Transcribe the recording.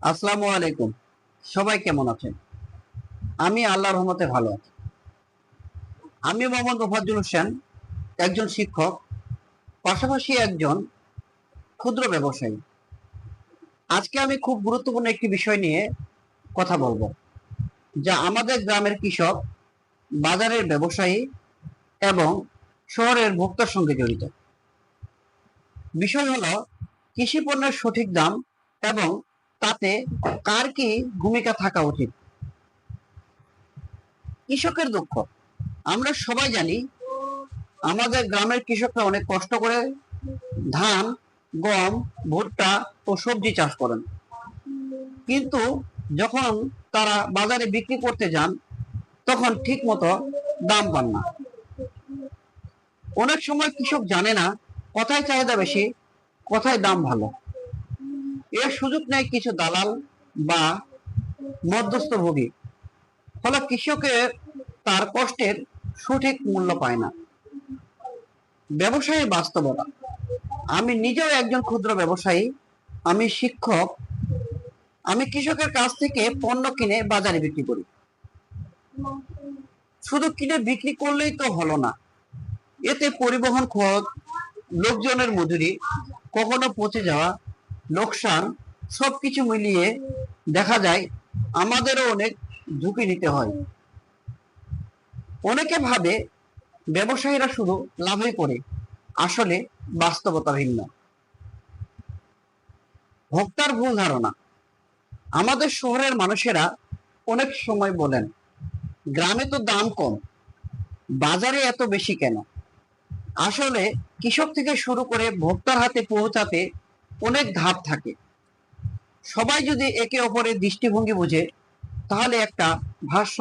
আসসালামু আলাইকুম। সবাই কেমন আছেন? আমি আল্লাহ রহমতে ভালো আছি। আমি মোহাম্মদ মোফাজ্জুল হোসেন, একজন শিক্ষক, পাশাপাশি একজন ক্ষুদ্র ব্যবসায়ী। আজকে আমি খুব গুরুত্বপূর্ণ একটি বিষয় নিয়ে কথা বলব, যা আমাদের গ্রামের কৃষক, বাজারের ব্যবসায়ী এবং শহরের ভোক্তার সঙ্গে জড়িত। বিষয় হলো কৃষি পণ্যের সঠিক দাম এবং তাতে কার কি ভূমিকা থাকা উচিত? কৃষকের দুঃখ। আমরা সবাই জানি, আমাদের গ্রামের কৃষকরা অনেক কষ্ট করে ধান, গম, ভুট্টা ও সবজি চাষ করেন। কিন্তু যখন তারা বাজারে বিক্রি করতে যান, তখন ঠিক মতো দাম পান না। অনেক সময় কৃষক জানে না, কোথায় চাহিদা বেশি, কোথায় দাম ভালো। এর সুযোগ নেয় কিছু দালাল বা মধ্যস্থভোগী ফলে কৃষকের তার কষ্টের সঠিক মূল্য পায় না। ব্যবসায়ী বাস্তবতা। আমি নিজেও একজন ক্ষুদ্র ব্যবসায়ী। আমি শিক্ষক। আমি কৃষকের কাছ থেকে পণ্য কিনে বাজারে বিক্রি করি। শুধু কিনে বিক্রি করলেই তো হলো না। এতে পরিবহন খরচ, লোকজনের মজুরি, কখনো পচে যাওয়া লোকসান সবকিছু মিলিয়ে দেখা যায় আমাদেরও অনেক ঝুঁকি নিতে হয়। অনেকে ভাবে ব্যবসায়ীরা শুধু লাভই করে, আসলে বাস্তবতা ভিন্ন। ভোক্তার ভুল ধারণা। আমাদের শহরের মানুষেরা অনেক সময় বলেন, গ্রামে তো দাম কম, বাজারে এত বেশি কেন? আসলে কৃষক থেকে শুরু করে ভোক্তার হাতে পৌঁছাতে অনেক ধাপ থাকে। সবাই যদি একে অপরের দৃষ্টিভঙ্গি বুঝে তাহলে একটা ভাষ্য